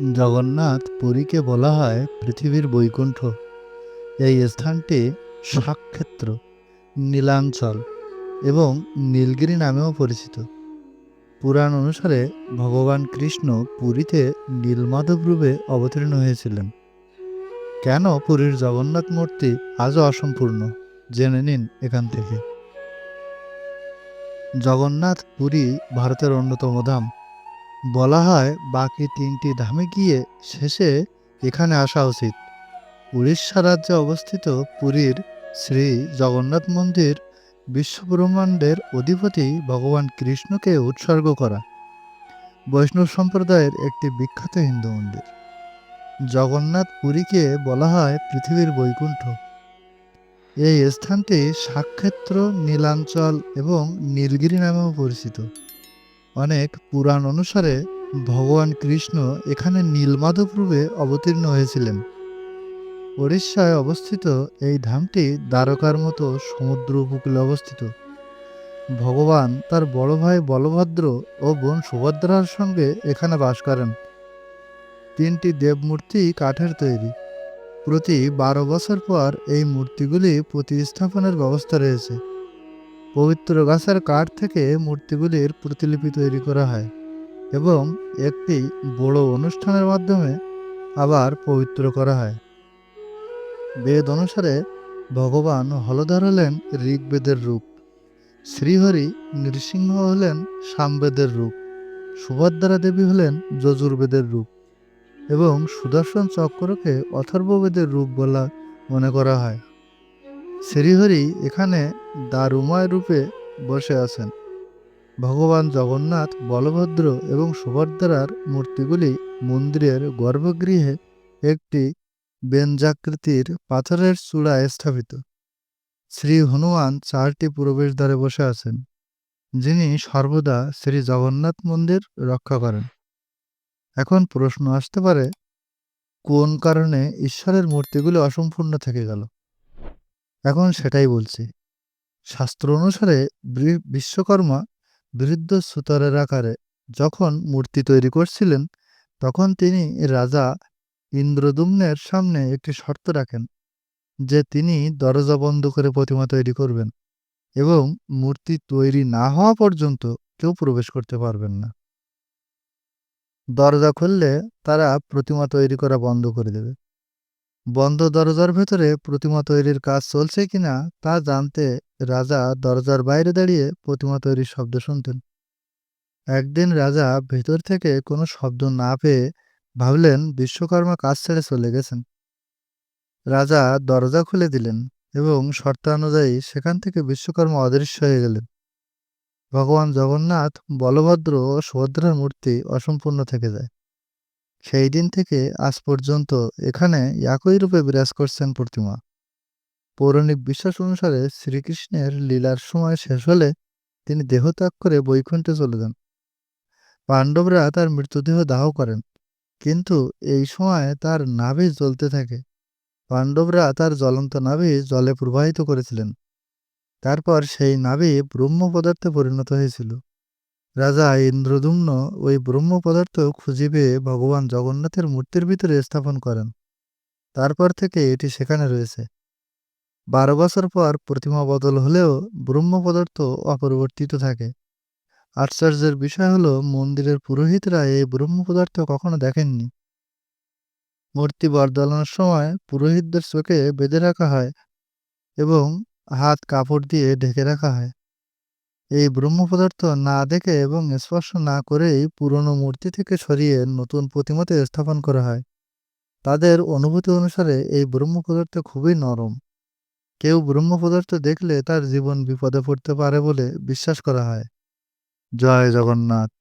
জগন্নাথ পুরীকে বলা হয় পৃথিবীর বৈকুণ্ঠ। এই স্থানটি সাক্ষেত্র নীলাঞ্চল এবং নীলগিরি নামেও পরিচিত। পুরাণ অনুসারে ভগবান কৃষ্ণ পুরীতে নীলমাধব রূপে অবতীর্ণ হয়েছিলেন। কেন পুরীর জগন্নাথ মূর্তি আজও অসম্পূর্ণ? জেনে নিন এখান থেকে। জগন্নাথ পুরী ভারতের অন্যতম ধাম। বলা হয় বাকি তিনটি ধামে গিয়ে শেষে এখানে আসা উচিত। উড়িষ্যা রাজ্যে অবস্থিত পুরীর শ্রী জগন্নাথ মন্দির বিশ্বব্রহ্মাণ্ডের অধিপতি ভগবান কৃষ্ণকে উৎসর্গ করা। বৈষ্ণব সম্প্রদায়ের একটি বিখ্যাত হিন্দু মন্দির। জগন্নাথ পুরীকে বলা হয় পৃথিবীর বৈকুণ্ঠ। এই স্থানটি সাক্ষেত্র নীলাঞ্চল এবং নীলগিরি নামেও পরিচিত। অনেক পুরাণ অনুসারে ভগবান কৃষ্ণ এখানে নীলমাধব রূপে অবতীর্ণ হয়েছিলেন। উড়িষ্যায় অবস্থিত এই ধামটি দ্বারকার মতো সমুদ্র উপকূলে অবস্থিত। ভগবান তার বড় ভাই বলভদ্র ও বোন সুভদ্রার সঙ্গে এখানে বাস করেন। তিনটি দেবমূর্তি কাঠের তৈরি। প্রতি বারো বছর পর এই মূর্তিগুলি প্রতিস্থাপনের ব্যবস্থা রয়েছে। পবিত্র গাছের কাঠ থেকে মূর্তিগুলির প্রতিলিপি তৈরি করা হয় এবং একটি বড় অনুষ্ঠানের মাধ্যমে আবার পবিত্র করা হয়। বেদ অনুসারে ভগবান হলধর হলেন ঋগ্বেদের রূপ, শ্রীহরি নৃসিংহ হলেন সামবেদের রূপ, সুভদ্রা দেবী হলেন যজুর্বেদের রূপ এবং সুদর্শন চক্রকে অথর্ববেদের রূপ বলা মনে করা হয়। শ্রীহরি এখানে দারুময় রূপে বসে আছেন। ভগবান জগন্নাথ, বলভদ্র এবং সুভদ্রার মূর্তিগুলি মন্দিরের গর্ভগৃহে একটি বেঞ্জাকৃতির পাথরের চূড়ায় স্থাপিত। শ্রী হনুমান চারটি প্রবেশদ্বারে বসে আছেন, যিনি সর্বদা শ্রী জগন্নাথ মন্দির রক্ষা করেন। এখন প্রশ্ন আসতে পারে, কোন কারণে ঈশ্বরের মূর্তিগুলি অসম্পূর্ণ থেকে গেল? এখন সেটাই বলছি। শাস্ত্র অনুসারে বিশ্বকর্মা বৃদ্ধ সুতরের আকারে যখন মূর্তি তৈরি করছিলেন, তখন তিনি রাজা ইন্দ্রদুম্নের সামনে একটি শর্ত রাখেন, যে তিনি দরজা বন্ধ করে প্রতিমা তৈরি করবেন এবং মূর্তি তৈরি না হওয়া পর্যন্ত কেউ প্রবেশ করতে পারবেন না। দরজা খুললে তারা প্রতিমা তৈরি করা বন্ধ করে দেবে। বন্ধ দরজার ভেতরে প্রতিমা তৈরির কাজ চলছে কিনা তা জানতে রাজা দরজার বাইরে দাঁড়িয়ে প্রতিমা তৈরির শব্দ শুনতেন। একদিন রাজা ভেতর থেকে কোনো শব্দ না পেয়ে ভাবলেন বিশ্বকর্মা কাজ ছেড়ে চলে গেছেন। রাজা দরজা খুলে দিলেন এবং শর্তানুযায়ী সেখান থেকে বিশ্বকর্মা অদৃশ্য হয়ে গেলেন। ভগবান জগন্নাথ, বলভদ্র ও সুভদ্রার মূর্তি অসম্পূর্ণ থেকে যায়। সেই দিন থেকে আজ পর্যন্ত এখানে একই রূপে বিরাজ করছেন প্রতিমা। পৌরাণিক বিশ্বাস অনুসারে শ্রীকৃষ্ণের লীলার সময় শেষ হলে তিনি দেহত্যাগ করে বৈকুণ্ঠে চলে যান। পাণ্ডবরা তার মৃতদেহ দাহ করেন, কিন্তু এই সময় তার নাভি জ্বলতে থাকে। পাণ্ডবরা তার জ্বলন্ত নাভি জলে প্রবাহিত করেছিলেন। তারপর সেই নাভি ব্রহ্ম পদার্থে পরিণত হয়েছিল। রাজা ইন্দ্রদুম্ন ওই ব্রহ্ম পদার্থ খুঁজে পেয়ে ভগবান জগন্নাথের মূর্তির ভিতরে স্থাপন করেন। তারপর থেকে এটি সেখানে রয়েছে। বারো বছর পর প্রতিমা বদল হলেও ব্রহ্ম পদার্থ অপরিবর্তিত থাকে। আশ্চর্যের বিষয় হলো, মন্দিরের পুরোহিতরা এই ব্রহ্ম পদার্থ কখনো দেখেননি। মূর্তি বরদলানোর সময় পুরোহিতদের চোখে বেঁধে রাখা হয় এবং হাত কাপড় দিয়ে ঢেকে রাখা হয়। এই ব্রহ্ম পদার্থ না দেখে এবং স্পর্শ না করেই পুরনো মূর্তি থেকে সরিয়ে নতুন প্রতিমাতে স্থাপন করা হয়। তাদের অনুভূতি অনুসারে এই ব্রহ্ম পদার্থ খুবই নরম। কেউ ব্রহ্ম পদার্থ দেখলে তার জীবন বিপদে পড়তে পারে বলে বিশ্বাস করা হয়। জয় জগন্নাথ।